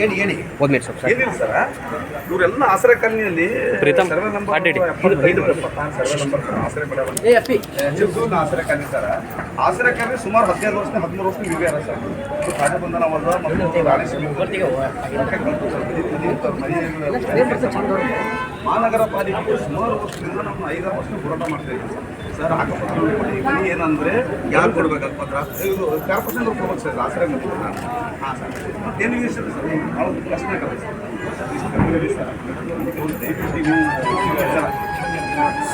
ಹೇಳಿ ಹೇಳಿ. ಒಂದು ಮಿನಿಟ್ ಸ್ವಲ್ಪ ಏನಿಲ್ಲ ಸರ್ ಇವರೆಲ್ಲ ಆಶ್ರಯ ಕಾಲನಿಯಲ್ಲಿ ಪ್ರೀತಮ್, ಸರ್ವೆ ನಂಬರ್. ಎಪ್ಪತ್ತೈದು, ಎಪ್ಪತ್ತಾರು ಸರ್ವೆ ನಂಬರ್ ಆಶ್ರಯ ಪಡೆಯಲ್ಲ. ಏ ಅಪ್ಪಿ. ಚಿತ್ರದುರ್ಗ ಆಶ್ರಯ ಕಾಲನಿ ಸರ್. ಆಶ್ರಯ ಕಾಲನಿ ಸುಮಾರು ಹದಿನೈದು ವರ್ಷ ಹದಿಮೂರು ವರ್ಷ ಅಲ್ಲ ಸರ್. ಇದು ರಾಜಬಂಧನ ಅವರ ಮತ್ತು ರಾಣಿ ಮಹಾನಗರ ಪಾಲಿಕೆ ಸುಮಾರು ವರ್ಷದಿಂದ ನಮ್ಮ ಐದಾರು ವರ್ಷ ಹೋರಾಟ ಮಾಡ್ತಾ ಇದ್ದೀವಿ. ಸರ್ ಮನೆ ಏನಂದ್ರೆ ಯಾರು ಕೊಡ್ಬೇಕು ಪತ್ರ ಇದು ಕಾರ್ಪೊರೇಷನ್ ಕೊಡ್ಬೇಕು ಸರ್, ಆಸರೆ ಮನೆ ಹಾಂ, ಸರ್. ಮತ್ತೇನು ಸರ್? ಸರ್ ಭಾಳ ಕಷ್ಟ ಆಗಲ್ಲ ಸರ್.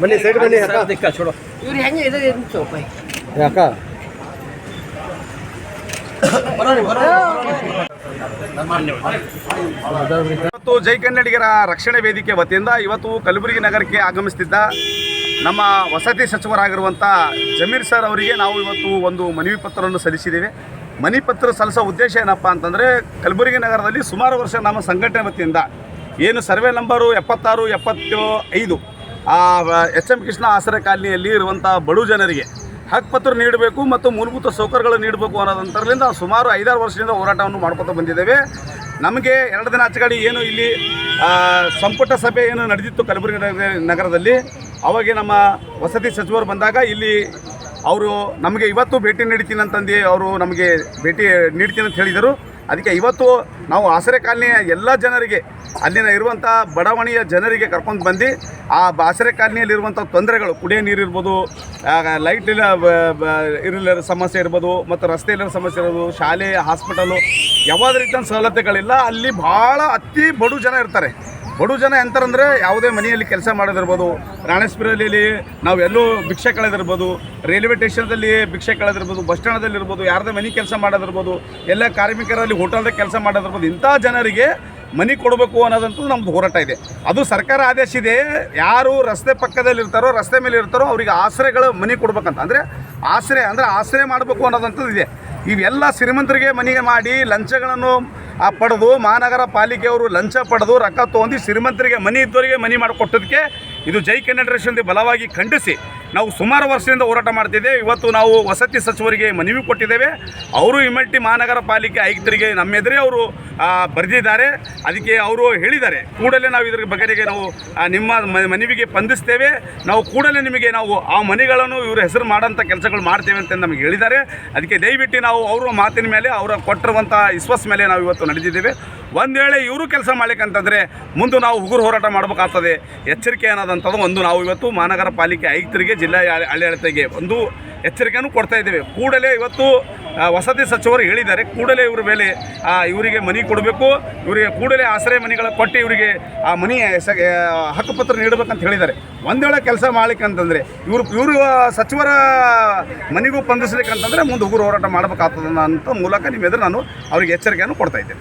ಬನ್ನಿ ಸೈಡ್ ಬನ್ನಿ ಅಕ್ಕ ಇವ್ರು ಹೆಂಗೆ ಇದೆ ಸ್ವಲ್ಪ ಅಕ್ಕ ಇವತ್ತು ಜೈ ಕನ್ನಡಿಗರ ರಕ್ಷಣೆ ವೇದಿಕೆ ವತಿಯಿಂದ ಇವತ್ತು ಕಲಬುರಗಿ ನಗರಕ್ಕೆ ಆಗಮಿಸುತ್ತಿದ್ದ ನಮ್ಮ ವಸತಿ ಸಚಿವರಾಗಿರುವಂಥ ಜಮೀರ್ ಸರ್ ಅವರಿಗೆ ನಾವು ಇವತ್ತು ಒಂದು ಮನವಿ ಪತ್ರವನ್ನು ಸಲ್ಲಿಸಿದ್ದೇವೆ. ಮನಿ ಪತ್ರ ಸಲ್ಲಿಸೋ ಉದ್ದೇಶ ಏನಪ್ಪ ಅಂತಂದ್ರೆ ಕಲಬುರಗಿ ನಗರದಲ್ಲಿ ಸುಮಾರು ವರ್ಷ ನಮ್ಮ ಸಂಘಟನೆ ವತಿಯಿಂದ ಏನು ಸರ್ವೆ ನಂಬರು ಎಪ್ಪತ್ತಾರು ಎಪ್ಪತ್ತು ಐದು ಎಚ್ ಎಂ ಕೃಷ್ಣ ಆಸರೆ ಕಾಲನಿಯಲ್ಲಿ ಇರುವಂಥ ಬಡು ಜನರಿಗೆ ಹಕ್ಕುಪತ್ರ ನೀಡಬೇಕು ಮತ್ತು ಮೂಲಭೂತ ಸೌಕರ್ಯಗಳು ನೀಡಬೇಕು ಅನ್ನೋದಂತರಲಿಂದ ಸುಮಾರು ಐದಾರು ವರ್ಷದಿಂದ ಹೋರಾಟವನ್ನು ಮಾಡ್ಕೊತಾ ಬಂದಿದ್ದೇವೆ. ನಮಗೆ ಎರಡು ದಿನ ಆಚೆಗಡೆ ಏನು ಇಲ್ಲಿ ಆ, ಸಂಪುಟ ಸಭೆ ಏನು ನಡೆದಿತ್ತು ಕಲಬುರಗಿ ನಗರ- ನಗರದಲ್ಲಿ ಅವಾಗೆ ನಮ್ಮ ವಸತಿ ಸಚಿವರು ಬಂದಾಗ ಇಲ್ಲಿ ಅವರು ನಮಗೆ ಇವತ್ತು ಭೇಟಿ ನೀಡ್ತೀನಿ ಅಂತಂದು ಅವರು ನಮಗೆ ಭೇಟಿ ನೀಡ್ತೀನಿ ಅಂತ ಹೇಳಿದರು. ಅದಕ್ಕೆ ಇವತ್ತು ನಾವು ಆಸರೆ ಕಾಲನಿಯ ಎಲ್ಲ ಜನರಿಗೆ, ಅಲ್ಲಿನ ಇರುವಂಥ ಬಡಾವಣೆಯ ಜನರಿಗೆ ಕರ್ಕೊಂಡು ಬಂದು ಆ ಆಸರೆ ಕಾಲನಿಯಲ್ಲಿರುವಂಥ ತೊಂದರೆಗಳು, ಕುಡಿಯೋ ನೀರು ಇರ್ಬೋದು ಲೈಟ್ ಇಲ್ಲ ಇರಲಿಲ್ಲ, ಸಮಸ್ಯೆ ಇರ್ಬೋದು, ಮತ್ತು ರಸ್ತೆ ಇಲ್ಲ ಸಮಸ್ಯೆ ಇರ್ಬೋದು, ಶಾಲೆ ಹಾಸ್ಪಿಟಲು ಯಾವುದೇ ರೀತಿಯ ಸವಲತ್ತುಗಳಿಲ್ಲ, ಅಲ್ಲಿ ಭಾಳ ಅತಿ ಬಡು ಜನ ಇರ್ತಾರೆ. ಬಡು ಜನ ಎಂತಾರಂದ್ರೆ ಯಾವುದೇ ಮನೆಯಲ್ಲಿ ಕೆಲಸ ಮಾಡೋದಿರ್ಬೋದು ರಾಣೇಶ್ವರಲ್ಲಿ ನಾವು ಎಲ್ಲೂ ಭಿಕ್ಷೆ ಕಳೆದಿರ್ಬೋದು, ರೈಲ್ವೆ ಸ್ಟೇಷನ್ದಲ್ಲಿ ಭಿಕ್ಷೆ ಕಳೆದಿರ್ಬೋದು, ಬಸ್ ಸ್ಟ್ಯಾಂಡದಲ್ಲಿರ್ಬೋದು ಯಾರದೇ ಮನೆ ಕೆಲಸ ಮಾಡೋದಿರ್ಬೋದು, ಎಲ್ಲ ಕಾರ್ಮಿಕರಲ್ಲಿ ಹೋಟೆಲ್ದಾಗ ಕೆಲಸ ಮಾಡೋದಿರ್ಬೋದು, ಇಂಥ ಜನರಿಗೆ ಮನೆ ಕೊಡಬೇಕು ಅನ್ನೋದಂತೂ ನಮ್ದು ಹೋರಾಟ ಇದೆ. ಅದು ಸರ್ಕಾರ ಆದೇಶ ಇದೆ, ಯಾರು ರಸ್ತೆ ಪಕ್ಕದಲ್ಲಿ ಇರ್ತಾರೋ, ರಸ್ತೆ ಮೇಲೆ ಇರ್ತಾರೋ, ಅವರಿಗೆ ಆಶ್ರಯಗಳು ಮನೆ ಕೊಡ್ಬೇಕಂತ. ಅಂದರೆ ಆಶ್ರಯ ಅಂದರೆ ಆಶ್ರಯ ಮಾಡಬೇಕು ಅನ್ನೋದಂಥದ್ದು ಇದೆ. ಇವೆಲ್ಲ ಶ್ರೀಮಂತರಿಗೆ ಮನೆಗೆ ಮಾಡಿ, ಲಂಚಗಳನ್ನು ಆ ಪಡೆದು ಮಹಾನಗರ ಪಾಲಿಕೆಯವರು ಲಂಚ ಪಡೆದು ರೊಕ್ಕ ತೊಗೊಂಡು ಶ್ರೀಮಂತರಿಗೆ ಮನೆ ಇದ್ದವರಿಗೆ ಮನೆ ಮಾಡಿಕೊಟ್ಟದಕ್ಕೆ ಇದು ಜೈ ಕನ್ನಡ ಬಲವಾಗಿ ಖಂಡಿಸಿ. ನಾವು ಸುಮಾರು ವರ್ಷದಿಂದ ಹೋರಾಟ ಮಾಡ್ತಿದ್ದೇವೆ. ಇವತ್ತು ನಾವು ವಸತಿ ಸಚಿವರಿಗೆ ಮನವಿ ಕೊಟ್ಟಿದ್ದೇವೆ. ಅವರು ಇಮಲ್ಟಿ ಮಹಾನಗರ ಪಾಲಿಕೆ ಆಯುಕ್ತರಿಗೆ ನಮ್ಮ ಅವರು ಬರೆದಿದ್ದಾರೆ. ಅದಕ್ಕೆ ಅವರು ಹೇಳಿದ್ದಾರೆ. ಕೂಡಲೇ ನಾವು ಇದ್ರ ಬಗೆಗೆ ನಾವು ನಿಮ್ಮ ಮನವಿಗೆ ಸ್ಪಂದಿಸ್ತೇವೆ. ನಾವು ಕೂಡಲೇ ನಿಮಗೆ ನಾವು ಆ ಮನೆಗಳನ್ನು ಇವರ ಹೆಸರು ಮಾಡೋಂಥ ಕೆಲಸಗಳು ಮಾಡ್ತೇವೆ ಅಂತ ನಮಗೆ ಹೇಳಿದ್ದಾರೆ. ಅದಕ್ಕೆ ದಯವಿಟ್ಟು ನಾವು ಅವರ ಮಾತಿನ ಮೇಲೆ, ಅವರ ಕೊಟ್ಟಿರುವಂಥ ವಿಶ್ವಾಸ ಮೇಲೆ ನಾವು ಇವತ್ತು ನಡೆದಿದ್ದೇವೆ. ಒಂದು ವೇಳೆ ಇವರು ಕೆಲಸ ಮಾಡ್ಲಿಕ್ಕಂತಂದರೆ ಮುಂದೆ ನಾವು ಉಗುರು ಹೋರಾಟ ಮಾಡಬೇಕಾಗ್ತದೆ. ಎಚ್ಚರಿಕೆ ಅನ್ನೋದಂಥದ್ದು ಒಂದು. ನಾವು ಇವತ್ತು ಮಹಾನಗರ ಪಾಲಿಕೆ ಆಯುಕ್ತರಿಗೆ ಜಿಲ್ಲಾ ಆಡಳಿತಕ್ಕೆ ಒಂದು ಎಚ್ಚರಿಕೆಯನ್ನು ಕೊಡ್ತಾ ಇದ್ದೇವೆ. ಕೂಡಲೇ ಇವತ್ತು ವಸತಿ ಸಚಿವರು ಹೇಳಿದ್ದಾರೆ, ಕೂಡಲೇ ಇವ್ರ ಮೇಲೆ ಇವರಿಗೆ ಮನೆ ಕೊಡಬೇಕು, ಇವರಿಗೆ ಕೂಡಲೇ ಆಶ್ರಯ ಮನೆಗಳ ಕೊಟ್ಟು ಇವರಿಗೆ ಆ ಮನೆ ಹಕ್ಕುಪತ್ರ ನೀಡಬೇಕಂತ ಹೇಳಿದ್ದಾರೆ. ಒಂದು ವೇಳೆ ಕೆಲಸ ಮಾಡ್ಲಿಕ್ಕಂತಂದರೆ ಇವರು ಇವರು ಸಚಿವರ ಮನೆಗೂ ಸ್ಪಂದಿಸ್ಲಿಕ್ಕಂತಂದರೆ ಮುಂದೆ ಉಗುರು ಹೋರಾಟ ಮಾಡಬೇಕಾಗ್ತದ ಅಂತ ಮೂಲಕ ನಿಮ್ಮ ಎದುರು ನಾನು ಅವರಿಗೆ ಎಚ್ಚರಿಕೆಯನ್ನು ಕೊಡ್ತಾ ಇದ್ದೇನೆ.